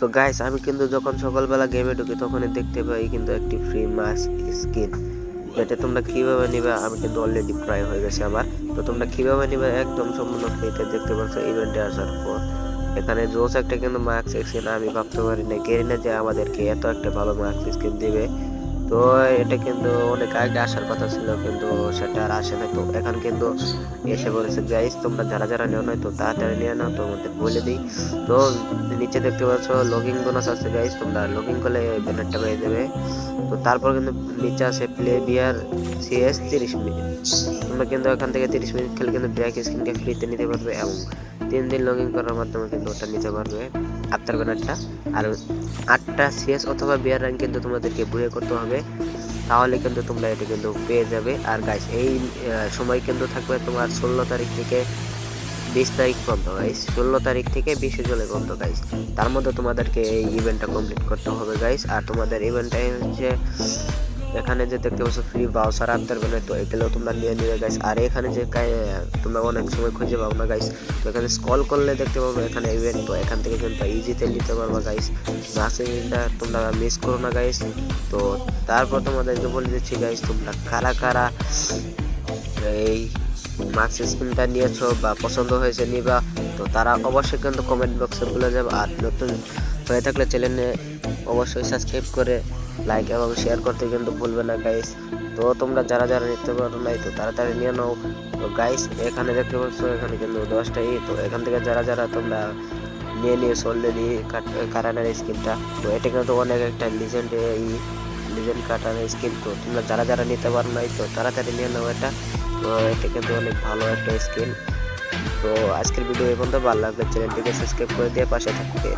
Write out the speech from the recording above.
So guys আমি কিন্তু যখন সকালবেলা গেমে ঢুকি, তখনই দেখতে পাই কিন্তু একটি ফ্রি মাস্ক স্কিন এটা তোমরা কীভাবে নিবে? আমি কিন্তু অলরেডি প্রায় হয়ে গেছে আমার। তো তোমরা কীভাবে নিবে? একদম সম্পূর্ণ ফ্রিতে দেখতে পাচ্ছ ইভেন্টে আসার পর। এখানে জোস একটা কিন্তু মাস্ক স্কিন আমি ভাবতে পারি না কেরিনা যে আমাদেরকে এত একটা ভালো মাস্ক স্কিন দিবে। তো এটা কিন্তু অনেক আগে আসার কথা ছিল, কিন্তু সেটা আর আসে না তো এখন কিন্তু এসে বলেছে গাইস তোমরা যারা যারা নেও নয় তো তাড়াতাড়ি নিয়ে নাও, তোমাদের বলে দিই। তো নিচে দেখতে পাচ্ছ লগিং বোনাস আছে গাইস তোমরা লগিং করলে ব্যানারটা পেয়ে যাবে। তো তারপর কিন্তু নিচে আছে প্লে বিয়ার সিএস তিরিশ মিনিট। তোমরা কিন্তু এখান থেকে তিরিশ মিনিট খেলে কিন্তু ব্যাক স্ক্রিনকে ফ্রিতে নিতে পারবে এবং তিন দিন লগিং করার মাধ্যমে কিন্তু ওটা নিতে পারবে। আফটার ব্যানারটা আর আটটা সিএস অথবা বিয়ার র্যাঙ্ক কিন্তু তোমাদেরকে বুয়ে করতে হবে। তাহলে কিন্তু তোমরা এটা কিন্তু পেয়ে যাবে। আর গাইস এই সময় কিন্তু থাকবে তোমার ষোলো তারিখ থেকে বিশ তারিখ পর্যন্ত। গাইস ষোলো তারিখ থেকে বিশে জুলাই পর্যন্ত গাইস তার মধ্যে তোমাদেরকে এই ইভেন্টটা কমপ্লিট করতে হবে গাইস আর তোমাদের ইভেন্টটাই হচ্ছে এখানে যে দেখতে পাচ্ছ ফ্রি বাউসার আনতে পারবে তো এগুলো তোমরা নিয়ে নিবে গাইস আর এখানে যে তোমরা অনেক সময় খুঁজে পাবো না গাইস তো এখানে স্কল করলে দেখতে পাবো এখানে ইভেন্ট তো এখান থেকে কিন্তু ইজিতে নিতে পারবা গাইস মাসিটা তোমরা মিস করো না গাইস তো তারপর তোমাদেরকে বলে দিচ্ছি গাইস তোমরা কারা কারা এই মার্কস স্ক্রিনটা নিয়েছো বা পছন্দ হয়েছে নিবা, তো তারা অবশ্যই কিন্তু কমেন্ট বক্সে বলে যাবে। আর নতুন হয়ে থাকলে চ্যানেলে অবশ্যই সাবস্ক্রাইব করে লাইক এবং শেয়ার করতে কিন্তু ভুলবে না গাইস তো তোমরা যারা যারা নিতে পারো নাই, তো তাড়াতাড়ি নিয়ে নাও। তো গাইস এখানে দেখতে পাচ্ছ, এখানে কিন্তু দশটা ই, তো এখান থেকে যারা যারা তোমরা নিয়ে নিয়েছো অলরেডি কাটানের স্কিনটা। তো এটা কিন্তু অনেক একটা লিজেন্ড এই লিজেন্ড কাটানের স্কিন তো তোমরা যারা যারা নিতে পারো নাই, তো তাড়াতাড়ি নিয়ে নাও এটা। তো এটা কিন্তু অনেক ভালো একটা স্কিন তো আজকের ভিডিও এই পর্যন্ত, ভালো লাগলে চ্যানেলটিকে সাবস্ক্রাইব করে দিয়ে পাশে থাকবে।